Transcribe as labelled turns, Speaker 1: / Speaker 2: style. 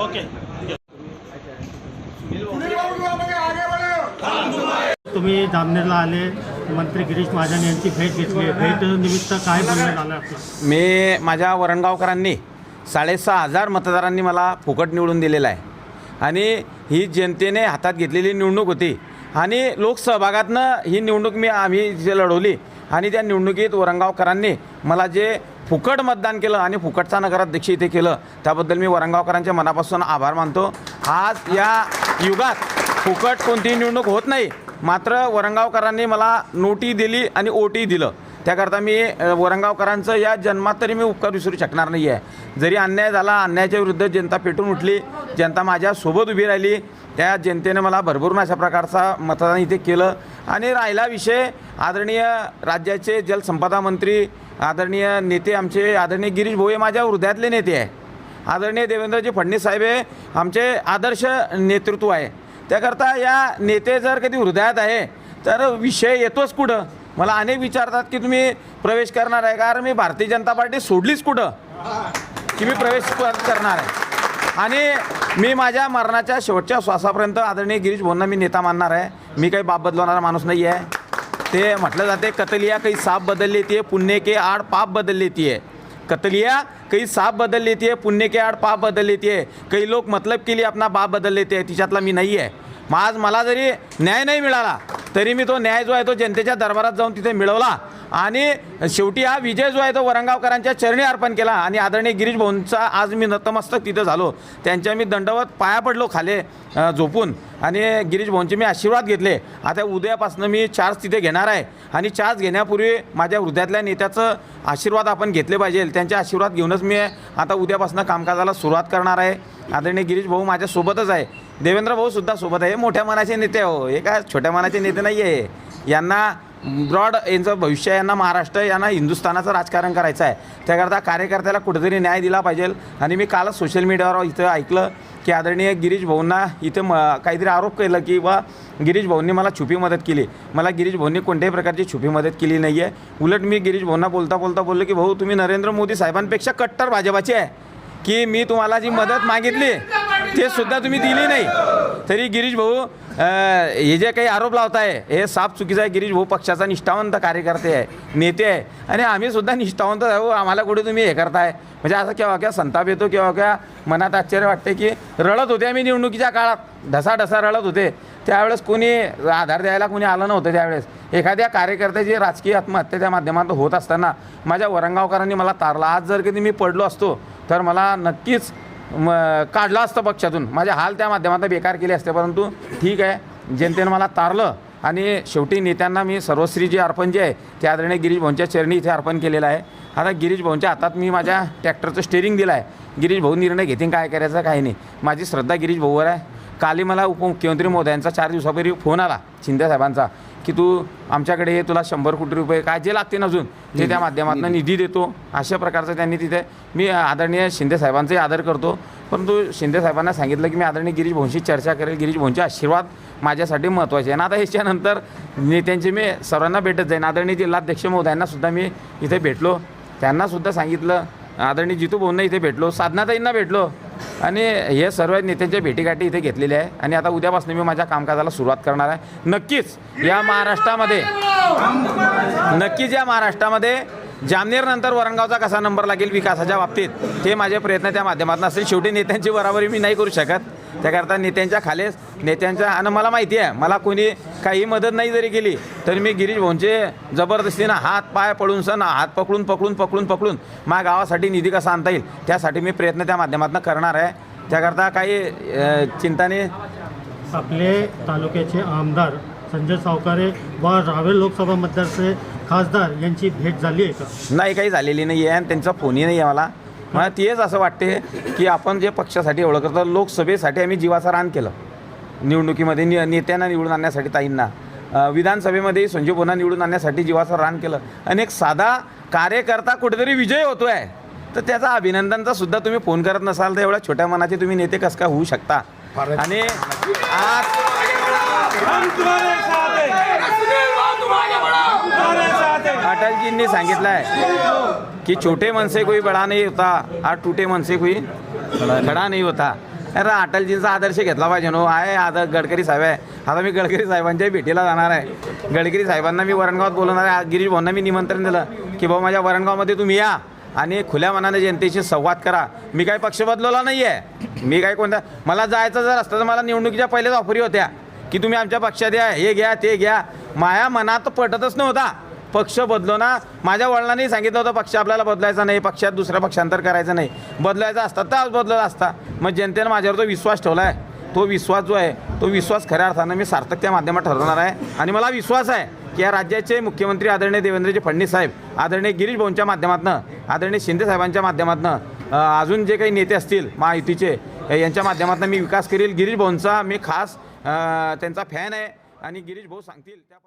Speaker 1: Okay. तुम्ही जामनेरला आले मंत्री गिरीश महाजन यांची भेट घेतली. भेट निमित्त काय बोलणं झालं आपलं?
Speaker 2: मी माझ्या वरणगावकरांनी साडेसहा हजार मतदारांनी मला फुकट निवडून दिलेलं आहे. आणि ही जनतेने हातात घेतलेली निवडणूक होती. आणि लोकसहभागातनं ही निवडणूक मी आम्ही जे लढवली आणि त्या निवडणुकीत वरंगावकरांनी मला जे फुकट मतदान केलं आणि फुकटचा नगराध्यक्ष इथे केलं त्याबद्दल मी वरंगावकरांच्या मनापासून आभार मानतो. आज या युगात फुकट कोणतीही निवडणूक होत नाही मात्र वरंगावकरांनी मला नोटी दिली आणि ओटी दिलं. त्याकरता मी वरंगावकरांचं या जन्मात तरी मी उपकार विसरू शकणार नाही आहे जरी अन्याय झाला अन्यायाच्या विरुद्ध जनता पेटून उठली जनता माझ्या सोबत उभी राहिली त्या जनतेने मला भरभरून अशा प्रकारचा मतदान इथे केलं. आणि राहिला विषय आदरणीय राज्याचे जलसंपदा मंत्री आदरणीय नेते आमचे आदरणीय गिरीश भोवे माझ्या हृदयातले नेते आहे आदरणीय देवेंद्रजी फडणवीस साहेब हे आमचे आदर्श नेतृत्व आहे. त्याकरता या नेते जर कधी हृदयात आहे तर विषय येतोच कुठं? मला अनेक विचारतात की तुम्ही प्रवेश करणार आहे कारण मी भारतीय जनता पार्टी सोडलीच कुठं? की मी प्रवेश करणार आहे? आणि मी माझ्या मरणाच्या शेवटच्या श्वासापर्यंत आदरणीय गिरीश भाऊंना मी नेता मानणार आहे. मी काही बाप बदलवणारा माणूस नाही आहे ते म्हटलं जाते कतलिया काही साप बदल लेती है पुण्य के आड़ पाप बदल लेती है कतलिया कई साप बदल लेती है पुण्य के आड़ पाप बदल लेती है कई लोक मतलब के लिए अपना बाप बदल लेते तिच्यातला मी नाही आहे मग आज मला जरी न्याय नाही मिळाला तरी मी तो न्याय जो आहे तो जनतेच्या दरबारात जाऊन तिथे मिळवला. आणि शेवटी हा विजय जो आहे तो वरंगावकरांच्या चरणी अर्पण केला. आणि आदरणीय गिरीश भाऊंचा आज मी नतमस्तक तिथं झालो. त्यांच्या मी दंडवत पाया पडलो खाले झोपून. आणि गिरीश भाऊंचे मी आशीर्वाद घेतले. आता उद्यापासून मी चार्ज तिथे घेणार आहे. आणि चार्ज घेण्यापूर्वी माझ्या हृदयातल्या नेत्याचं आशीर्वाद आपण घेतले पाहिजे. त्यांचे आशीर्वाद घेऊनच मी आता उद्यापासून कामकाजाला सुरुवात करणार आहे. आदरणीय गिरीश भाऊ माझ्यासोबतच आहे. देवेंद्र भाऊ सुद्धा सोबत आहे. हे मोठ्या मनाचे नेते हो. हे काय छोट्या मनाचे नेते नाही आहे यांना ब्रॉड यांचं भविष्य यांना महाराष्ट्र यांना हिंदुस्थानाचं राजकारण करायचं आहे. त्याकरता कार्यकर्त्याला कुठेतरी न्याय दिला पाहिजे. आणि मी कालच सोशल मीडियावर इथं ऐकलं की आदरणीय गिरीश भाऊंना इथं म काहीतरी आरोप केलं की बा गिरीश भाऊंनी मला छुपी मदत केली. मला गिरीश भाऊंनी कोणत्याही प्रकारची छुपी मदत केली नाही आहे उलट मी गिरीश भाऊंना बोलता बोलता बोललो की भाऊ तुम्ही नरेंद्र मोदी साहेबांपेक्षा कट्टर भाजपाचे आहे. की मी तुम्हाला जी मदत मागितली ते सुद्धा तुम्ही दिली नाही. तरी गिरीश भाऊ हे जे काही आरोप लावताय हे साफ चुकीचा आहे. गिरीश भाऊ पक्षाचा निष्ठावंत कार्यकर्ते आहे नेते आहे. आणि आम्ही सुद्धा निष्ठावंत आहे. आम्हाला कुठे तुम्ही हे करताय? म्हणजे असं केव्हा केव्हा संताप येतो केव्हा केव्हा मनात आश्चर्य वाटते की रडत होते आम्ही निवडणुकीच्या काळात. ढसा ढसा रडत होते. त्यावेळेस कोणी आधार द्यायला कोणी आलं नव्हतं त्यावेळेस. एखाद्या कार्यकर्त्याची राजकीय आत्महत्येच्या माध्यमातून होत असताना माझ्या वरंगावकरांनी मला तारला. आज जर कधी मी पडलो असतो तर मला नक्कीच म काढलं असतं पक्षातून. माझे हाल त्या माध्यमातून बेकार केले असते परंतु ठीक आहे. जनतेनं मला तारलं आणि शेवटी नेत्यांना मी सर्वश्री जे अर्पण जे आहे ते आदरणीय गिरीश भाऊंच्या चरणी इथे अर्पण केलेलं आहे. आता गिरीश भाऊंच्या हातात मी माझ्या ट्रॅक्टरचं स्टेरिंग दिलं आहे. गिरीश भाऊ निर्णय घेतील काय करायचं काय नाही. माझी श्रद्धा गिरीश भाऊवर आहे. काली मला उपमुख्यमंत्री महोदयांचा चार दिवसापूर्वी फोन आला शिंदे साहेबांचा. की तू आमच्याकडे ये तुला शंभर कोटी रुपये काय जे लागते अजून ते त्या माध्यमातून निधी देतो. अशा प्रकारचं त्यांनी तिथे मी आदरणीय शिंदे साहेबांचाही आदर करतो. परंतु शिंदे साहेबांना सांगितलं की मी आदरणीय गिरीश भाऊंशी चर्चा करेल. गिरीश भाऊंचे आशीर्वाद माझ्यासाठी महत्त्वाचे आहे आणि आता ह्याच्यानंतर नेत्यांचे मी सर्वांना भेटत जाईन. आदरणीय जिल्हाध्यक्ष महोदयांना सुद्धा मी इथे भेटलो. त्यांना सुद्धा सांगितलं. आदरणीय जितू भाऊंना इथे भेटलो. साधनाताईंना भेटलो. आणि हे सर्व नेत्यांच्या भेटीगाठी इथे घेतलेल्या आहे. आणि आता उद्यापासून मी माझ्या कामकाजाला सुरुवात करणार आहे. नक्कीच या महाराष्ट्रामध्ये नक्कीच या महाराष्ट्रामध्ये जामनेरनंतर नंतर वरंगावचा कसा नंबर लागेल विकासाच्या बाबतीत ते माझे प्रयत्न त्या माध्यमातून असेल शेवटी नेत्यांची बराबरी मी नाही करू शकत. त्याकरता नेत्यांच्या खालेच नेत्यांच्या आणि मला माहिती आहे मला कोणी काही मदत नाही जरी केली तरी मी गिरीश भाऊंचे जबरदस्तीनं हात पाय पडून सण हात पकडून पकडून पकडून पकडून माझ्या गावासाठी निधी कसा आणता येईल त्यासाठी मी प्रयत्न त्या माध्यमातून करणार आहे. त्याकरता काही अ, चिंताने
Speaker 1: आपले तालुक्याचे आमदार संजय सावकारे व रावेर लोकसभा मतदारचे खासदार यांची भेट झाली आहे का?
Speaker 2: नाही काही झालेली नाही आहे आणि त्यांचा फोनही नाही आहे मला. मला तेच असं वाटते की आपण जे पक्षासाठी एवढं करतो लोकसभेसाठी आम्ही जीवाचं रान केलं. निवडणुकीमध्ये नि नेत्यांना निवडून आणण्यासाठी ताईंना. विधानसभेमध्ये संजय बोना निवडून आणण्यासाठी जीवाचं रान केलं. आणि एक साधा कार्यकर्ता कुठेतरी विजय होतोय. तर त्याचा अभिनंदनचा सुद्धा तुम्ही फोन करत नसाल तर एवढ्या छोट्या मनाचे तुम्ही नेते कसं काय होऊ शकता? आणि आज
Speaker 3: अटल जी साथ
Speaker 2: अटलजींनी सांगितलं आहे की छोटे मन से कोई बडा नाही होता और टूटे मन से कोई खडा नाही होता। अरे अटलजींचा आदर्श घेतला पाहिजे नो। आहे आता गडकरी साहेब आहे। आता मी गडकरी साहेबांच्या भेटीला जाणार आहे। गडकरी साहेबांना मी वरणगावात बोलवणार आहे. गिरीश भाऊंना मी निमंत्रण दिलं की भाऊ माझ्या वरणगावमध्ये तुम्ही या आणि खुल्या मनाने जनतेशी संवाद करा. मी काही पक्ष बदलवला नाही आहे मी काय कोणत्या मला जायचं जर असतं तर मला निवडणुकीच्या पहिलेच ऑफरी होत्या. की तुम्ही आमच्या पक्षात या हे घ्या ते घ्या. माझ्या मनात पटतच नव्हता. पक्ष बदलो ना. माझ्या वडिलांनी सांगितलं होतं पक्ष आपल्याला बदलायचा नाही पक्षात दुसरा पक्षांतर करायचं नाही. बदलायचा असता तर आज बदलत असता. मग जनतेनं माझ्यावर तो विश्वास ठेवला आहे तो विश्वास जो आहे तो विश्वास खऱ्या अर्थानं मी सार्थक त्या माध्यमात ठरवणार आहे. आणि मला विश्वास आहे की या राज्याचे मुख्यमंत्री आदरणीय देवेंद्रजी फडणवीस साहेब आदरणीय गिरीश भाऊंच्या माध्यमातून आदरणीय शिंदे साहेबांच्या माध्यमातून अजून जे काही नेते असतील महायुतीचे यांच्या माध्यमातून मी विकास करील. गिरीश भाऊंचा मी खास त्यांचा फॅन आहे. आणि गिरीश भाऊ सांगतील. त्या